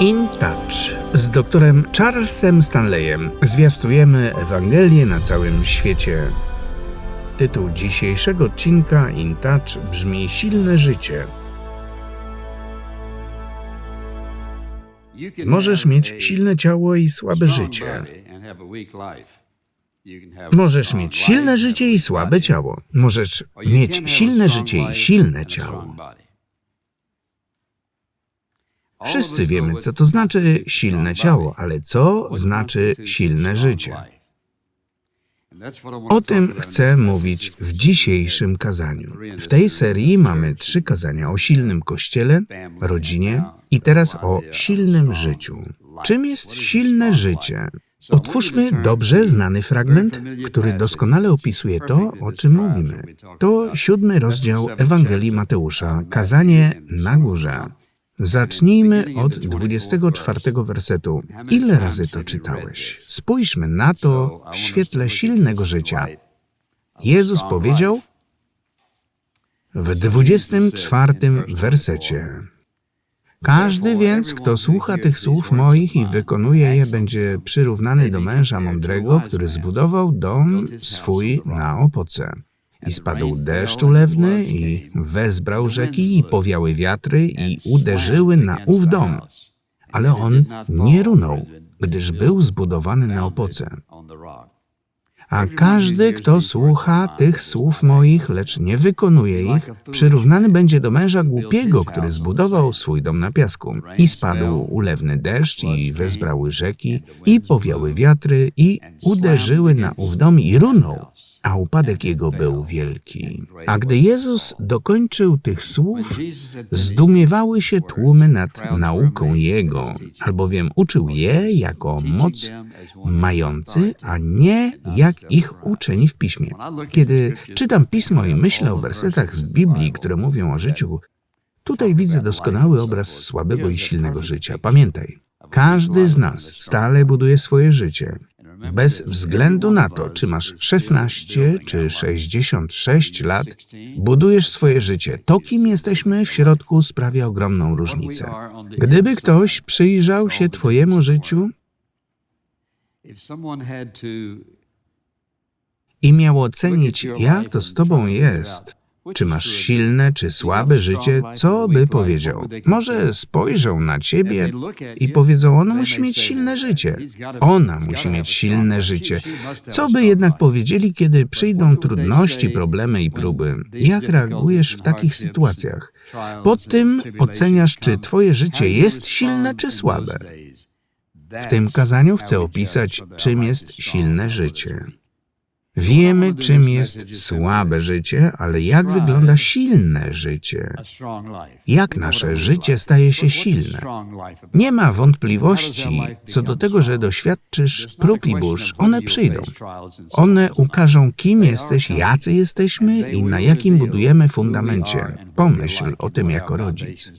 In Touch z doktorem Charlesem Stanleyem zwiastujemy Ewangelię na całym świecie. Tytuł dzisiejszego odcinka In Touch brzmi Silne życie. Możesz mieć silne ciało i słabe życie. Możesz mieć silne życie i słabe ciało. Możesz mieć silne życie i silne ciało. Wszyscy wiemy, co to znaczy silne ciało, ale co znaczy silne życie? O tym chcę mówić w dzisiejszym kazaniu. W tej serii mamy trzy kazania o silnym kościele, rodzinie i teraz o silnym życiu. Czym jest silne życie? Otwórzmy dobrze znany fragment, który doskonale opisuje to, o czym mówimy. To siódmy rozdział Ewangelii Mateusza, kazanie na górze. Zacznijmy od 24 wersetu. Ile razy to czytałeś? Spójrzmy na to w świetle silnego życia. Jezus powiedział w 24 wersecie. Każdy więc, kto słucha tych słów moich i wykonuje je, będzie przyrównany do męża mądrego, który zbudował dom swój na opoce. I spadł deszcz ulewny, i wezbrał rzeki, i powiały wiatry, i uderzyły na ów dom. Ale on nie runął, gdyż był zbudowany na opoce. A każdy, kto słucha tych słów moich, lecz nie wykonuje ich, przyrównany będzie do męża głupiego, który zbudował swój dom na piasku. I spadł ulewny deszcz, i wezbrały rzeki, i powiały wiatry, i uderzyły na ów dom, i runął a upadek jego był wielki. A gdy Jezus dokończył tych słów, zdumiewały się tłumy nad nauką Jego, albowiem uczył je jako moc mający, a nie jak ich uczeni w Piśmie. Kiedy czytam Pismo i myślę o wersetach w Biblii, które mówią o życiu, tutaj widzę doskonały obraz słabego i silnego życia. Pamiętaj, każdy z nas stale buduje swoje życie. Bez względu na to, czy masz 16 czy 66 lat, budujesz swoje życie. To, kim jesteśmy w środku, sprawia ogromną różnicę. Gdyby ktoś przyjrzał się Twojemu życiu i miał ocenić, jak to z Tobą jest, czy masz silne, czy słabe życie, co by powiedział? Może spojrzą na ciebie i powiedzą, on musi mieć silne życie. Ona musi mieć silne życie. Co by jednak powiedzieli, kiedy przyjdą trudności, problemy i próby? Jak reagujesz w takich sytuacjach? Po tym oceniasz, czy twoje życie jest silne, czy słabe. W tym kazaniu chcę opisać, czym jest silne życie. Wiemy, czym jest słabe życie, ale jak wygląda silne życie? Jak nasze życie staje się silne? Nie ma wątpliwości co do tego, że doświadczysz prób i burz. One przyjdą. One ukażą, kim jesteś, jacy jesteśmy i na jakim budujemy fundamencie. Pomyśl o tym jako rodzic.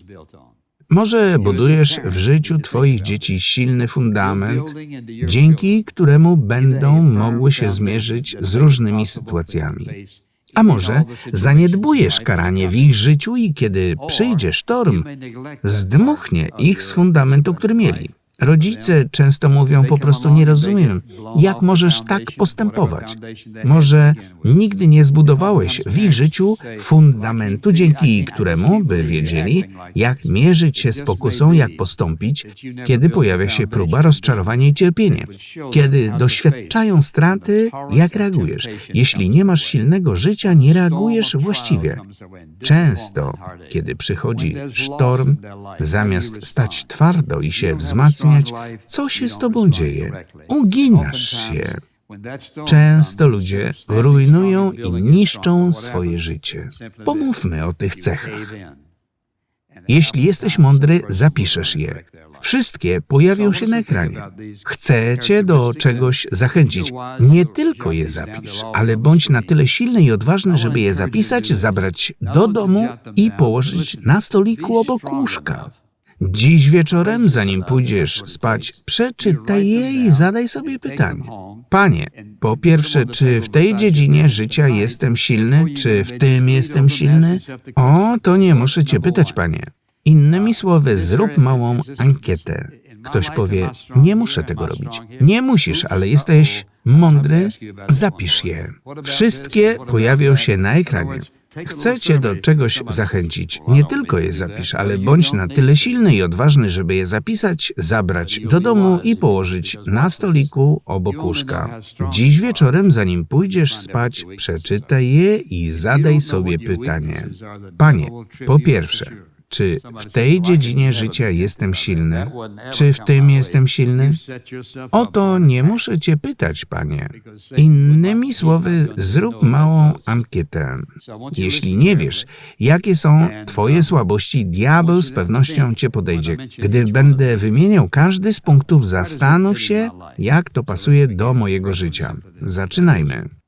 Może budujesz w życiu Twoich dzieci silny fundament, dzięki któremu będą mogły się zmierzyć z różnymi sytuacjami. A może zaniedbujesz karanie w ich życiu i kiedy przyjdzie sztorm, zdmuchnie ich z fundamentu, który mieli. Rodzice często mówią po prostu nie rozumiem, jak możesz tak postępować. Może nigdy nie zbudowałeś w ich życiu fundamentu, dzięki któremu by wiedzieli, jak mierzyć się z pokusą, jak postąpić, kiedy pojawia się próba, rozczarowanie i cierpienie. Kiedy doświadczają straty, jak reagujesz? Jeśli nie masz silnego życia, nie reagujesz właściwie. Często, kiedy przychodzi sztorm, zamiast stać twardo i się wzmacniać, co się z tobą dzieje. Uginasz się. Często ludzie rujnują i niszczą swoje życie. Pomówmy o tych cechach. Jeśli jesteś mądry, zapiszesz je. Wszystkie pojawią się na ekranie. Chcę cię do czegoś zachęcić. Nie tylko je zapisz, ale bądź na tyle silny i odważny, żeby je zapisać, zabrać do domu i położyć na stoliku obok łóżka. Dziś wieczorem, zanim pójdziesz spać, przeczytaj je i zadaj sobie pytanie. Panie, po pierwsze, czy w tej dziedzinie życia jestem silny, czy w tym jestem silny? O, to nie muszę cię pytać, panie. Innymi słowy, zrób małą ankietę. Ktoś powie, nie muszę tego robić. Nie musisz, ale jesteś mądry, zapisz je. Wszystkie pojawią się na ekranie. Chcę cię do czegoś zachęcić. Nie tylko je zapisz, ale bądź na tyle silny i odważny, żeby je zapisać, zabrać do domu i położyć na stoliku obok łóżka. Dziś wieczorem, zanim pójdziesz spać, przeczytaj je i zadaj sobie pytanie. Panie, po pierwsze, czy w tej dziedzinie życia jestem silny? Czy w tym jestem silny? O to nie muszę cię pytać, panie. Innymi słowy, zrób małą ankietę. Jeśli nie wiesz, jakie są twoje słabości, diabeł z pewnością cię podejdzie. Gdy będę wymieniał każdy z punktów, zastanów się, jak to pasuje do mojego życia. Zaczynajmy.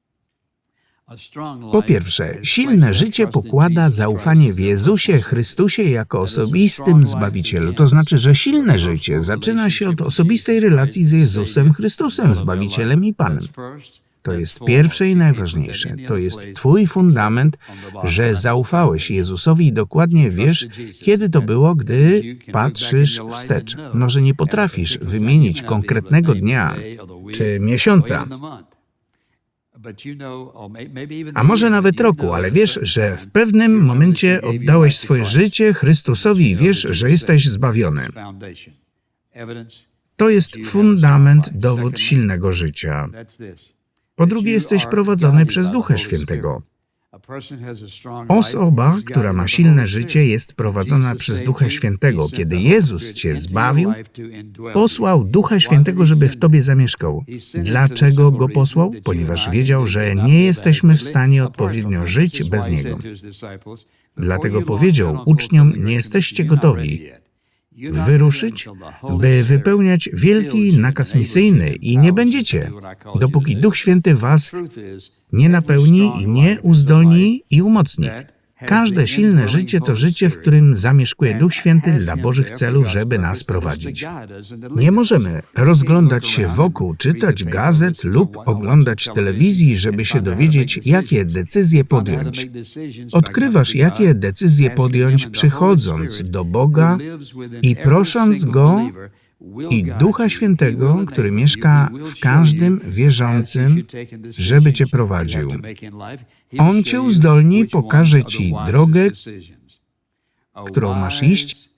Po pierwsze, silne życie pokłada zaufanie w Jezusie Chrystusie jako osobistym Zbawicielu. To znaczy, że silne życie zaczyna się od osobistej relacji z Jezusem Chrystusem, Zbawicielem i Panem. To jest pierwsze i najważniejsze. To jest Twój fundament, że zaufałeś Jezusowi i dokładnie wiesz, kiedy to było, gdy patrzysz wstecz. Może nie potrafisz wymienić konkretnego dnia czy miesiąca, a może nawet roku, ale wiesz, że w pewnym momencie oddałeś swoje życie Chrystusowi i wiesz, że jesteś zbawiony. To jest fundament, dowód silnego życia. Po drugie, jesteś prowadzony przez Ducha Świętego. Osoba, która ma silne życie, jest prowadzona przez Ducha Świętego. Kiedy Jezus cię zbawił, posłał Ducha Świętego, żeby w tobie zamieszkał. Dlaczego go posłał? Ponieważ wiedział, że nie jesteśmy w stanie odpowiednio żyć bez niego. Dlatego powiedział uczniom: Nie jesteście gotowi wyruszyć, by wypełniać wielki nakaz misyjny i nie będziecie, dopóki Duch Święty was nie napełni, nie uzdolni i umocni. Każde silne życie to życie, w którym zamieszkuje Duch Święty dla Bożych celów, żeby nas prowadzić. Nie możemy rozglądać się wokół, czytać gazet lub oglądać telewizji, żeby się dowiedzieć, jakie decyzje podjąć. Odkrywasz, jakie decyzje podjąć, przychodząc do Boga i prosząc Go i Ducha Świętego, który mieszka w każdym wierzącym, żeby cię prowadził. On cię uzdolni, pokaże ci drogę, którą masz iść,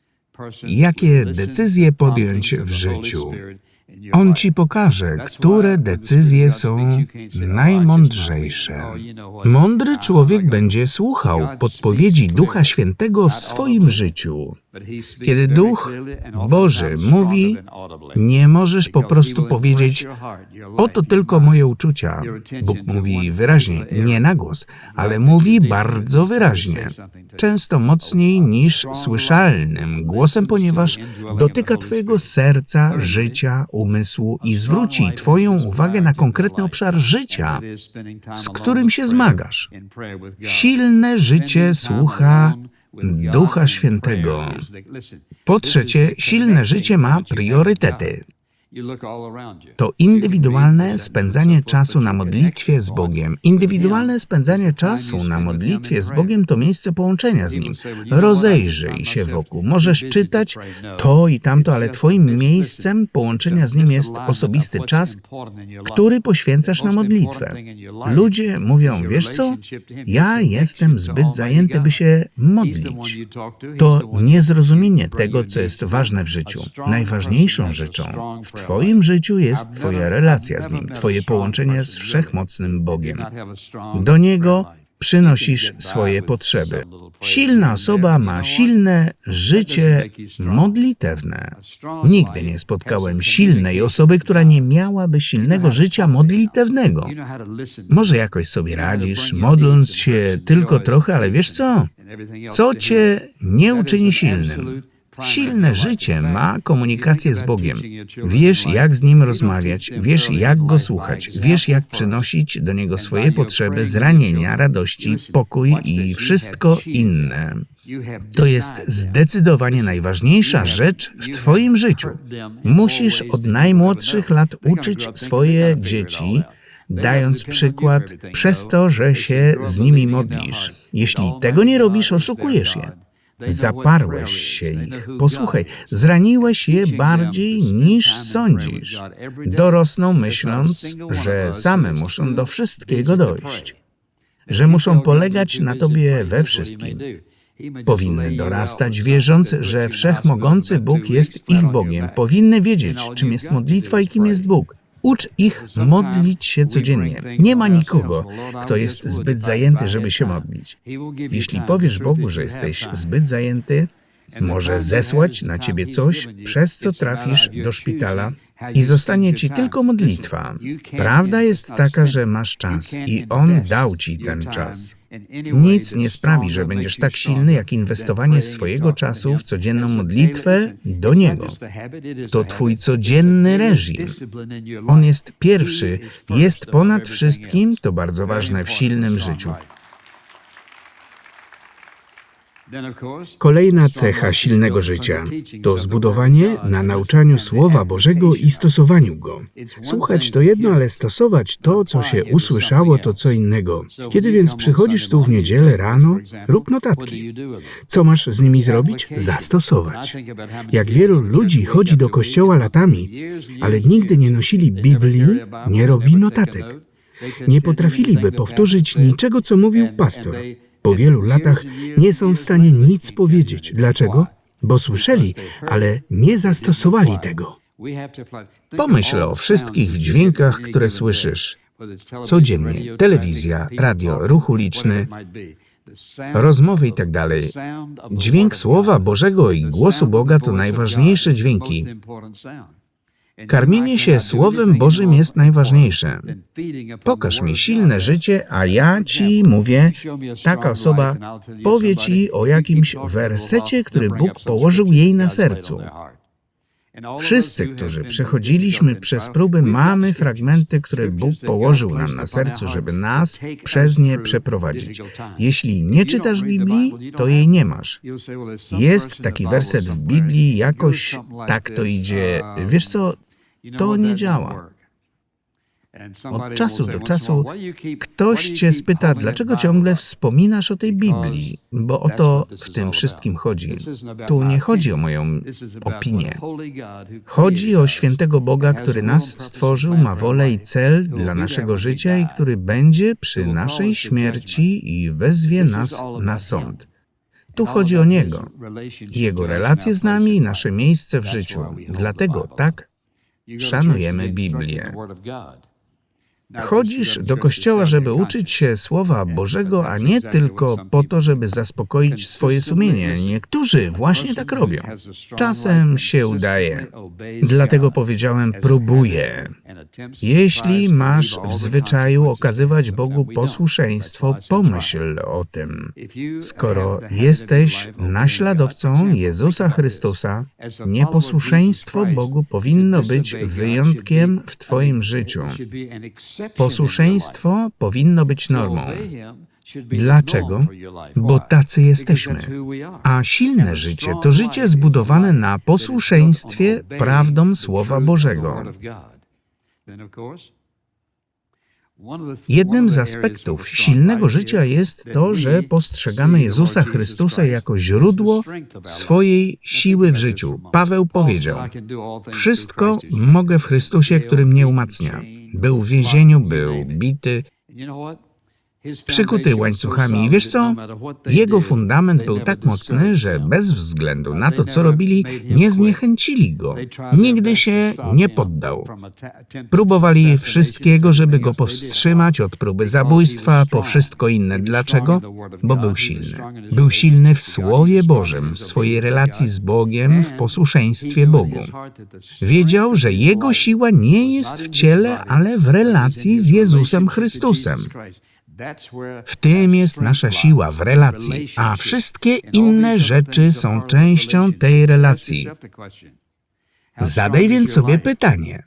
jakie decyzje podjąć w życiu. On ci pokaże, które decyzje są najmądrzejsze. Mądry człowiek będzie słuchał podpowiedzi Ducha Świętego w swoim życiu. Kiedy Duch Boży mówi, nie możesz po prostu powiedzieć, oto tylko moje uczucia. Bóg mówi wyraźnie, nie na głos, ale mówi bardzo wyraźnie, często mocniej niż słyszalnym głosem, ponieważ dotyka Twojego serca, życia, umysłu i zwróci Twoją uwagę na konkretny obszar życia, z którym się zmagasz. Silne życie słucha Ducha Świętego. Po trzecie, silne życie ma priorytety. To indywidualne spędzanie czasu na modlitwie z Bogiem. Indywidualne spędzanie czasu na modlitwie z Bogiem to miejsce połączenia z Nim. Rozejrzyj się wokół. Możesz czytać to i tamto, ale Twoim miejscem połączenia z Nim jest osobisty czas, który poświęcasz na modlitwę. Ludzie mówią, wiesz co? Ja jestem zbyt zajęty, by się modlić. To niezrozumienie tego, co jest ważne w życiu. Najważniejszą rzeczą w Twoim życiu jest Twoja relacja z Nim, Twoje połączenie z wszechmocnym Bogiem. Do Niego przynosisz swoje potrzeby. Silna osoba ma silne życie modlitewne. Nigdy nie spotkałem silnej osoby, która nie miałaby silnego życia modlitewnego. Może jakoś sobie radzisz, modląc się tylko trochę, ale wiesz co? Co cię nie uczyni silnym? Silne życie ma komunikację z Bogiem. Wiesz, jak z Nim rozmawiać, wiesz, jak Go słuchać, wiesz, jak przynosić do Niego swoje potrzeby, zranienia, radości, pokój i wszystko inne. To jest zdecydowanie najważniejsza rzecz w Twoim życiu. Musisz od najmłodszych lat uczyć swoje dzieci, dając przykład przez to, że się z nimi modlisz. Jeśli tego nie robisz, oszukujesz je. Zaparłeś się ich. Posłuchaj, zraniłeś je bardziej niż sądzisz. Dorosną myśląc, że same muszą do wszystkiego dojść, że muszą polegać na tobie we wszystkim. Powinny dorastać, wierząc, że wszechmogący Bóg jest ich Bogiem. Powinny wiedzieć, czym jest modlitwa i kim jest Bóg. Ucz ich modlić się codziennie. Nie ma nikogo, kto jest zbyt zajęty, żeby się modlić. Jeśli powiesz Bogu, że jesteś zbyt zajęty, może zesłać na ciebie coś, przez co trafisz do szpitala i zostanie ci tylko modlitwa. Prawda jest taka, że masz czas i On dał ci ten czas. Nic nie sprawi, że będziesz tak silny, jak inwestowanie swojego czasu w codzienną modlitwę do Niego. To Twój codzienny reżim. On jest pierwszy, jest ponad wszystkim, to bardzo ważne w silnym życiu. Kolejna cecha silnego życia to zbudowanie na nauczaniu Słowa Bożego i stosowaniu go. Słuchać to jedno, ale stosować to, co się usłyszało, to co innego. Kiedy więc przychodzisz tu w niedzielę rano, rób notatki. Co masz z nimi zrobić? Zastosować. Jak wielu ludzi chodzi do kościoła latami, ale nigdy nie nosili Biblii, nie robi notatek. Nie potrafiliby powtórzyć niczego, co mówił pastor. Po wielu latach nie są w stanie nic powiedzieć. Dlaczego? Bo słyszeli, ale nie zastosowali tego. Pomyśl o wszystkich dźwiękach, które słyszysz codziennie. Telewizja, radio, ruch uliczny, rozmowy itd. Dźwięk Słowa Bożego i głosu Boga to najważniejsze dźwięki. Karmienie się Słowem Bożym jest najważniejsze. Pokaż mi silne życie, a ja ci mówię, taka osoba powie ci o jakimś wersecie, który Bóg położył jej na sercu. Wszyscy, którzy przechodziliśmy przez próby, mamy fragmenty, które Bóg położył nam na sercu, żeby nas przez nie przeprowadzić. Jeśli nie czytasz Biblii, to jej nie masz. Jest taki werset w Biblii, jakoś tak to idzie. Wiesz co, to nie działa. Od czasu do czasu ktoś cię spyta, dlaczego ciągle wspominasz o tej Biblii, bo o to w tym wszystkim chodzi. Tu nie chodzi o moją opinię. Chodzi o świętego Boga, który nas stworzył, ma wolę i cel dla naszego życia i który będzie przy naszej śmierci i wezwie nas na sąd. Tu chodzi o Niego, Jego relacje z nami i nasze miejsce w życiu. Dlatego tak szanujemy Biblię. Chodzisz do kościoła, żeby uczyć się Słowa Bożego, a nie tylko po to, żeby zaspokoić swoje sumienie. Niektórzy właśnie tak robią. Czasem się udaje. Dlatego powiedziałem, próbuję. Jeśli masz w zwyczaju okazywać Bogu posłuszeństwo, pomyśl o tym. Skoro jesteś naśladowcą Jezusa Chrystusa, nieposłuszeństwo Bogu powinno być wyjątkiem w Twoim życiu. Posłuszeństwo powinno być normą. Dlaczego? Bo tacy jesteśmy. A silne życie to życie zbudowane na posłuszeństwie prawdom Słowa Bożego. Jednym z aspektów silnego życia jest to, że postrzegamy Jezusa Chrystusa jako źródło swojej siły w życiu. Paweł powiedział: Wszystko mogę w Chrystusie, który mnie umacnia. Był w więzieniu, był bity, przykuty łańcuchami. I wiesz co? Jego fundament był tak mocny, że bez względu na to, co robili, nie zniechęcili go. Nigdy się nie poddał. Próbowali wszystkiego, żeby go powstrzymać od próby zabójstwa, po wszystko inne. Dlaczego? Bo był silny. Był silny w Słowie Bożym, w swojej relacji z Bogiem, w posłuszeństwie Bogu. Wiedział, że jego siła nie jest w ciele, ale w relacji z Jezusem Chrystusem. W tym jest nasza siła, w relacji, a wszystkie inne rzeczy są częścią tej relacji. Zadaj więc sobie pytanie: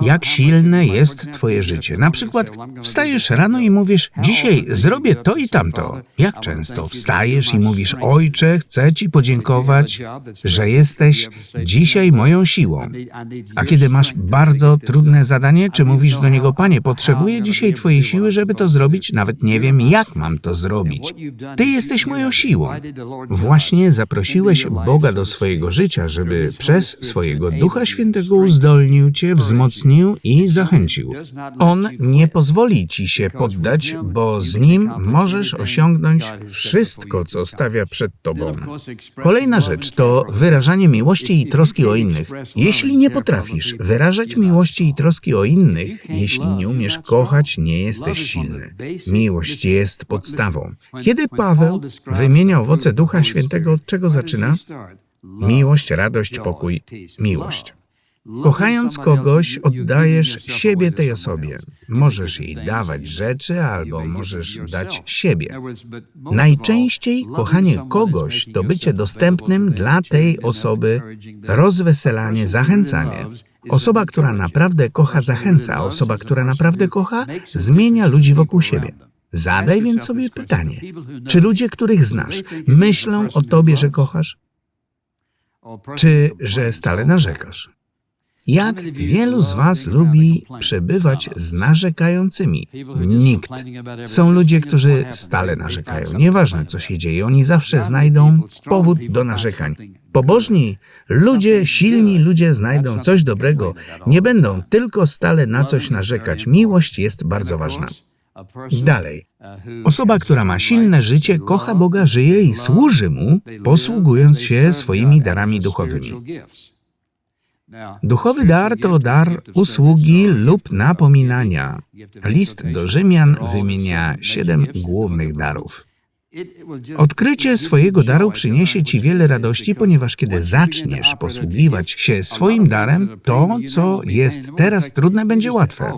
Jak silne jest Twoje życie? Na przykład wstajesz rano i mówisz: Dzisiaj zrobię to i tamto. Jak często wstajesz i mówisz: Ojcze, chcę Ci podziękować, że jesteś dzisiaj moją siłą. A kiedy masz bardzo trudne zadanie, czy mówisz do niego: Panie, potrzebuję dzisiaj Twojej siły, żeby to zrobić, nawet nie wiem, jak mam to zrobić. Ty jesteś moją siłą. Właśnie zaprosiłeś Boga do swojego życia, żeby przez swojego Ducha Świętego uzdolnił Cię, wzmocnił i zachęcił. On nie pozwoli Ci się poddać, bo z Nim możesz osiągnąć wszystko, co stawia przed Tobą. Kolejna rzecz to wyrażanie miłości i troski o innych. Jeśli nie potrafisz wyrażać miłości i troski o innych, jeśli nie umiesz kochać, nie jesteś silny. Miłość jest podstawą. Kiedy Paweł wymienia owoce Ducha Świętego, od czego zaczyna? Miłość, radość, pokój, miłość. Kochając kogoś, oddajesz siebie tej osobie. Możesz jej dawać rzeczy, albo możesz dać siebie. Najczęściej kochanie kogoś to bycie dostępnym dla tej osoby, rozweselanie, zachęcanie. Osoba, która naprawdę kocha, zachęca, osoba, która naprawdę kocha, zmienia ludzi wokół siebie. Zadaj więc sobie pytanie: czy ludzie, których znasz, myślą o tobie, że kochasz, czy że stale narzekasz? Jak wielu z Was lubi przebywać z narzekającymi? Nikt. Są ludzie, którzy stale narzekają. Nieważne, co się dzieje, oni zawsze znajdą powód do narzekań. Pobożni ludzie, silni ludzie znajdą coś dobrego. Nie będą tylko stale na coś narzekać. Miłość jest bardzo ważna. Dalej. Osoba, która ma silne życie, kocha Boga, żyje i służy Mu, posługując się swoimi darami duchowymi. Duchowy dar to dar usługi lub napominania. List do Rzymian wymienia siedem głównych darów. Odkrycie swojego daru przyniesie ci wiele radości, ponieważ kiedy zaczniesz posługiwać się swoim darem, to, co jest teraz trudne, będzie łatwe.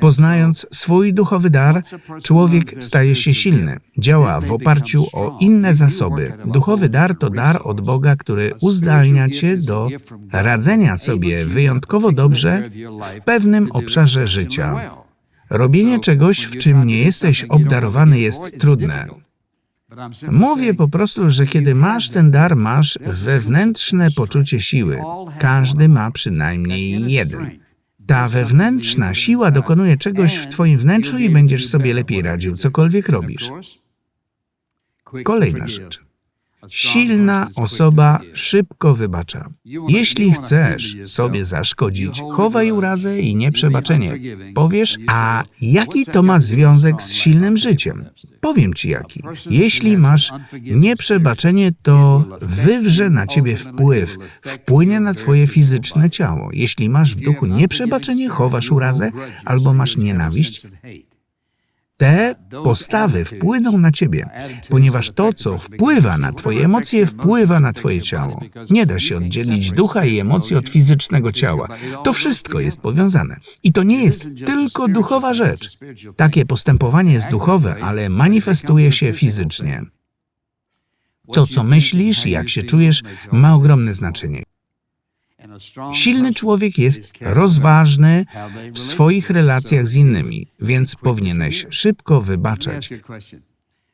Poznając swój duchowy dar, człowiek staje się silny, działa w oparciu o inne zasoby. Duchowy dar to dar od Boga, który uzdalnia cię do radzenia sobie wyjątkowo dobrze w pewnym obszarze życia. Robienie czegoś, w czym nie jesteś obdarowany, jest trudne. Mówię po prostu, że kiedy masz ten dar, masz wewnętrzne poczucie siły. Każdy ma przynajmniej jeden. Ta wewnętrzna siła dokonuje czegoś w Twoim wnętrzu i będziesz sobie lepiej radził, cokolwiek robisz. Kolejna rzecz. Silna osoba szybko wybacza. Jeśli chcesz sobie zaszkodzić, chowaj urazę i nieprzebaczenie. Powiesz, a jaki to ma związek z silnym życiem? Powiem ci jaki. Jeśli masz nieprzebaczenie, to wywrze na ciebie wpływ, wpłynie na twoje fizyczne ciało. Jeśli masz w duchu nieprzebaczenie, chowasz urazę albo masz nienawiść, te postawy wpłyną na ciebie, ponieważ to, co wpływa na twoje emocje, wpływa na twoje ciało. Nie da się oddzielić ducha i emocji od fizycznego ciała. To wszystko jest powiązane. I to nie jest tylko duchowa rzecz. Takie postępowanie jest duchowe, ale manifestuje się fizycznie. To, co myślisz i jak się czujesz, ma ogromne znaczenie. Silny człowiek jest rozważny w swoich relacjach z innymi, więc powinieneś szybko wybaczać.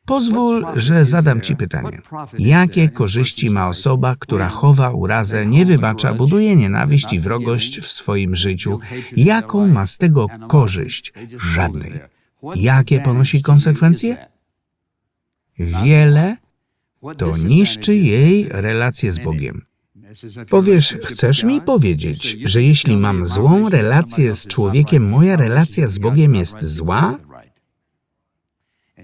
Pozwól, że zadam Ci pytanie. Jakie korzyści ma osoba, która chowa urazę, nie wybacza, buduje nienawiść i wrogość w swoim życiu? Jaką ma z tego korzyść? Żadnej. Jakie ponosi konsekwencje? Wiele to niszczy jej relacje z Bogiem. Powiesz, chcesz mi powiedzieć, że jeśli mam złą relację z człowiekiem, moja relacja z Bogiem jest zła?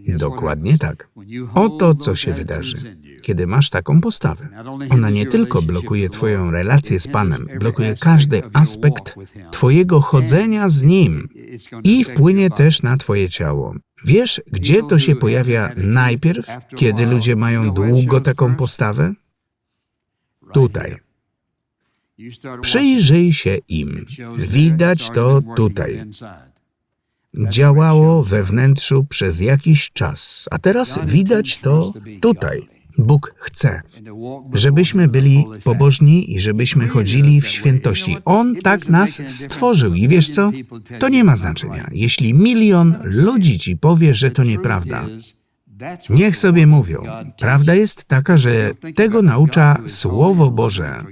Dokładnie tak. Oto co się wydarzy, kiedy masz taką postawę. Ona nie tylko blokuje Twoją relację z Panem, blokuje każdy aspekt Twojego chodzenia z Nim i wpłynie też na Twoje ciało. Wiesz, gdzie to się pojawia najpierw, kiedy ludzie mają długo taką postawę? Tutaj. Przyjrzyj się im. Widać to tutaj. Działało we wnętrzu przez jakiś czas, a teraz widać to tutaj. Bóg chce, żebyśmy byli pobożni i żebyśmy chodzili w świętości. On tak nas stworzył i wiesz co? To nie ma znaczenia. Jeśli milion ludzi ci powie, że to nieprawda, niech sobie mówią. Prawda jest taka, że tego naucza Słowo Boże.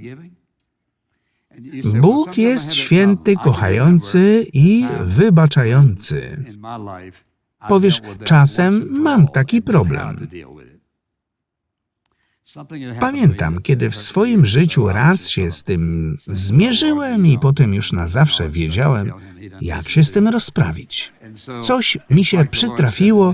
Bóg jest święty, kochający i wybaczający. Powiesz, czasem mam taki problem. Pamiętam, kiedy w swoim życiu raz się z tym zmierzyłem i potem już na zawsze wiedziałem, jak się z tym rozprawić. Coś mi się przytrafiło,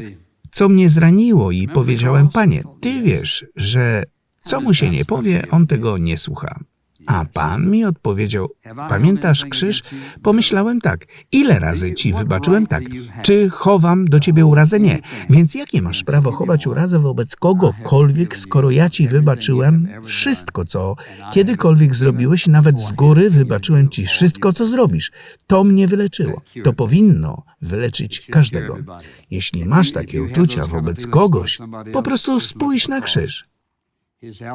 co mnie zraniło i powiedziałem, panie, ty wiesz, że co mu się nie powie, on tego nie słucha. A pan mi odpowiedział, pamiętasz krzyż? Pomyślałem tak, ile razy ci wybaczyłem tak? Czy chowam do ciebie urazę? Nie. Więc jakie masz prawo chować urazę wobec kogokolwiek, skoro ja ci wybaczyłem wszystko, co kiedykolwiek zrobiłeś, nawet z góry wybaczyłem ci wszystko, co zrobisz. To mnie wyleczyło. To powinno wyleczyć każdego. Jeśli masz takie uczucia wobec kogoś, po prostu spójrz na krzyż.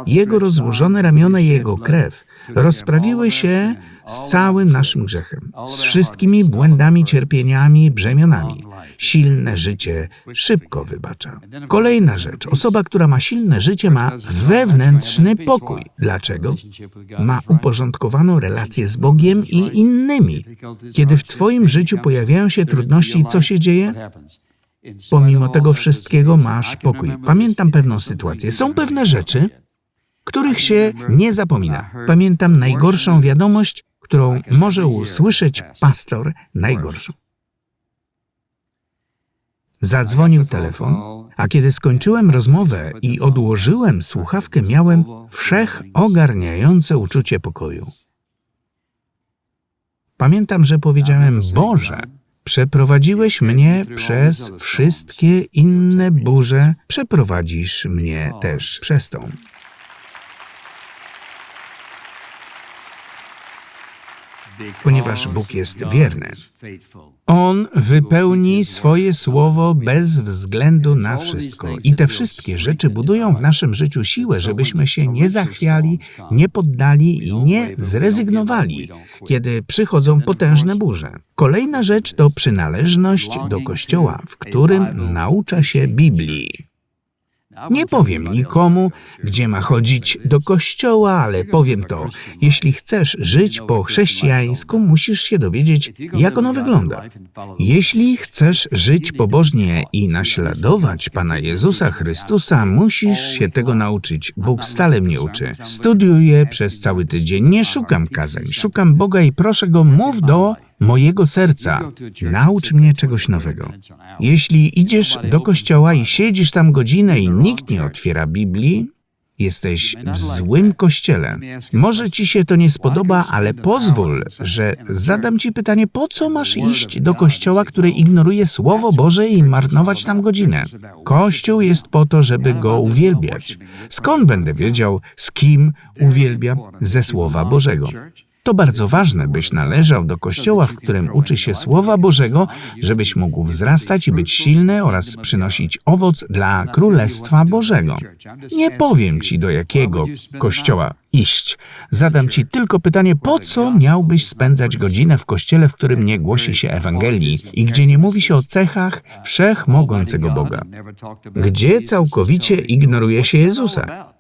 Jego rozłożone ramiona i jego krew rozprawiły się z całym naszym grzechem, z wszystkimi błędami, cierpieniami, brzemionami. Silne życie szybko wybacza. Kolejna rzecz. Osoba, która ma silne życie, ma wewnętrzny pokój. Dlaczego? Ma uporządkowaną relację z Bogiem i innymi. Kiedy w Twoim życiu pojawiają się trudności, co się dzieje? Pomimo tego wszystkiego masz pokój. Pamiętam pewną sytuację. Są pewne rzeczy, których się nie zapomina. Pamiętam najgorszą wiadomość, którą może usłyszeć pastor, najgorszą. Zadzwonił telefon, a kiedy skończyłem rozmowę i odłożyłem słuchawkę, miałem wszechogarniające uczucie pokoju. Pamiętam, że powiedziałem: Boże, Przeprowadziłeś mnie przez wszystkie inne burze, przeprowadzisz mnie też przez tą. Ponieważ Bóg jest wierny. On wypełni swoje słowo bez względu na wszystko. I te wszystkie rzeczy budują w naszym życiu siłę, żebyśmy się nie zachwiali, nie poddali i nie zrezygnowali, kiedy przychodzą potężne burze. Kolejna rzecz to przynależność do Kościoła, w którym naucza się Biblii. Nie powiem nikomu, gdzie ma chodzić do kościoła, ale powiem to. Jeśli chcesz żyć po chrześcijańsku, musisz się dowiedzieć, jak ono wygląda. Jeśli chcesz żyć pobożnie i naśladować Pana Jezusa Chrystusa, musisz się tego nauczyć. Bóg stale mnie uczy. Studiuję przez cały tydzień, nie szukam kazań, szukam Boga i proszę Go, mów do mojego serca. Naucz mnie czegoś nowego. Jeśli idziesz do kościoła i siedzisz tam godzinę i nikt nie otwiera Biblii, jesteś w złym kościele. Może ci się to nie spodoba, ale pozwól, że zadam ci pytanie, po co masz iść do kościoła, który ignoruje Słowo Boże i marnować tam godzinę? Kościół jest po to, żeby go uwielbiać. Skąd będę wiedział, z kim uwielbiam? Ze Słowa Bożego. To bardzo ważne, byś należał do kościoła, w którym uczy się Słowa Bożego, żebyś mógł wzrastać i być silny oraz przynosić owoc dla Królestwa Bożego. Nie powiem ci, do jakiego kościoła iść. Zadam ci tylko pytanie, po co miałbyś spędzać godzinę w kościele, w którym nie głosi się Ewangelii i gdzie nie mówi się o cechach wszechmogącego Boga? Gdzie całkowicie ignoruje się Jezusa?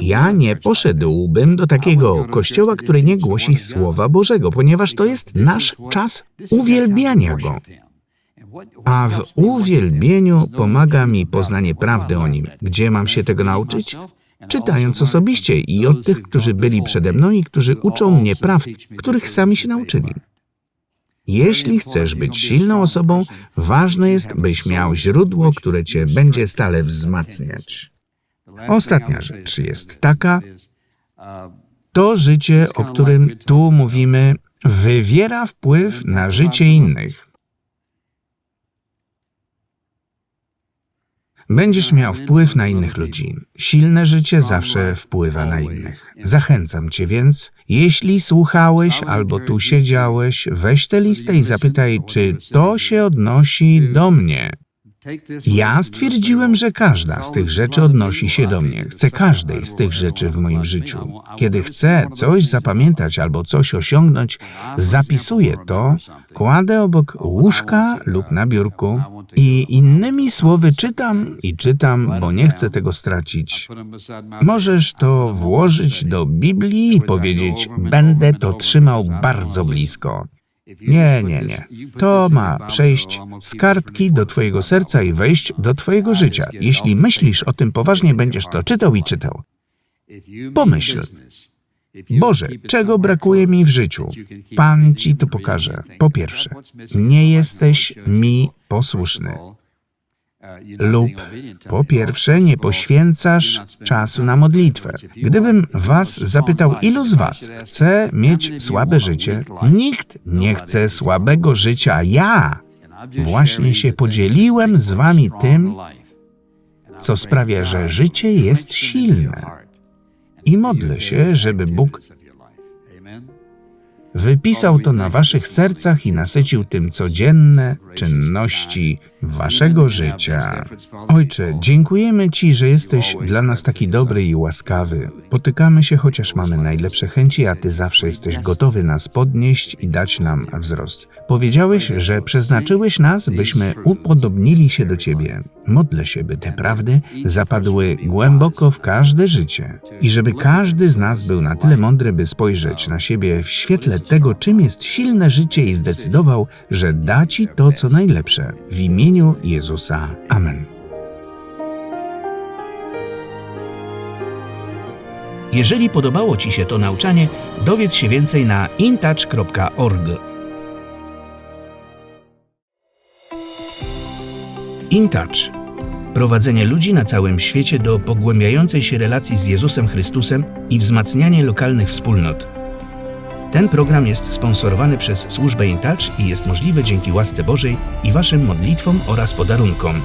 Ja nie poszedłbym do takiego kościoła, który nie głosi Słowa Bożego, ponieważ to jest nasz czas uwielbiania Go. A w uwielbieniu pomaga mi poznanie prawdy o Nim. Gdzie mam się tego nauczyć? Czytając osobiście i od tych, którzy byli przede mną i którzy uczą mnie prawd, których sami się nauczyli. Jeśli chcesz być silną osobą, ważne jest, byś miał źródło, które cię będzie stale wzmacniać. Ostatnia rzecz jest taka, to życie, o którym tu mówimy, wywiera wpływ na życie innych. Będziesz miał wpływ na innych ludzi. Silne życie zawsze wpływa na innych. Zachęcam cię więc, jeśli słuchałeś albo tu siedziałeś, weź tę listę i zapytaj, czy to się odnosi do mnie. Ja stwierdziłem, że każda z tych rzeczy odnosi się do mnie. Chcę każdej z tych rzeczy w moim życiu. Kiedy chcę coś zapamiętać albo coś osiągnąć, zapisuję to, kładę obok łóżka lub na biurku i innymi słowy czytam i czytam, bo nie chcę tego stracić. Możesz to włożyć do Biblii i powiedzieć: Będę to trzymał bardzo blisko. Nie, nie, nie. To ma przejść z kartki do Twojego serca i wejść do Twojego życia. Jeśli myślisz o tym poważnie, będziesz to czytał i czytał. Pomyśl. Boże, czego brakuje mi w życiu? Pan Ci to pokaże. Po pierwsze, nie jesteś mi posłuszny. Lub po pierwsze, nie poświęcasz czasu na modlitwę. Gdybym was zapytał, ilu z was chce mieć słabe życie, nikt nie chce słabego życia. Ja właśnie się podzieliłem z wami tym, co sprawia, że życie jest silne. I modlę się, żeby Bóg wypisał to na waszych sercach i nasycił tym codzienne czynności waszego życia. Ojcze, dziękujemy Ci, że jesteś dla nas taki dobry i łaskawy. Potykamy się, chociaż mamy najlepsze chęci, a Ty zawsze jesteś gotowy nas podnieść i dać nam wzrost. Powiedziałeś, że przeznaczyłeś nas, byśmy upodobnili się do Ciebie. Modlę się, by te prawdy zapadły głęboko w każde życie i żeby każdy z nas był na tyle mądry, by spojrzeć na siebie w świetle tego, czym jest silne życie i zdecydował, że da Ci to, co najlepsze. W imieniu Jezusa. Amen. Jeżeli podobało Ci się to nauczanie, dowiedz się więcej na intouch.org. InTouch. Prowadzenie ludzi na całym świecie do pogłębiającej się relacji z Jezusem Chrystusem i wzmacnianie lokalnych wspólnot. Ten program jest sponsorowany przez służbę InTouch i jest możliwy dzięki łasce Bożej i Waszym modlitwom oraz podarunkom.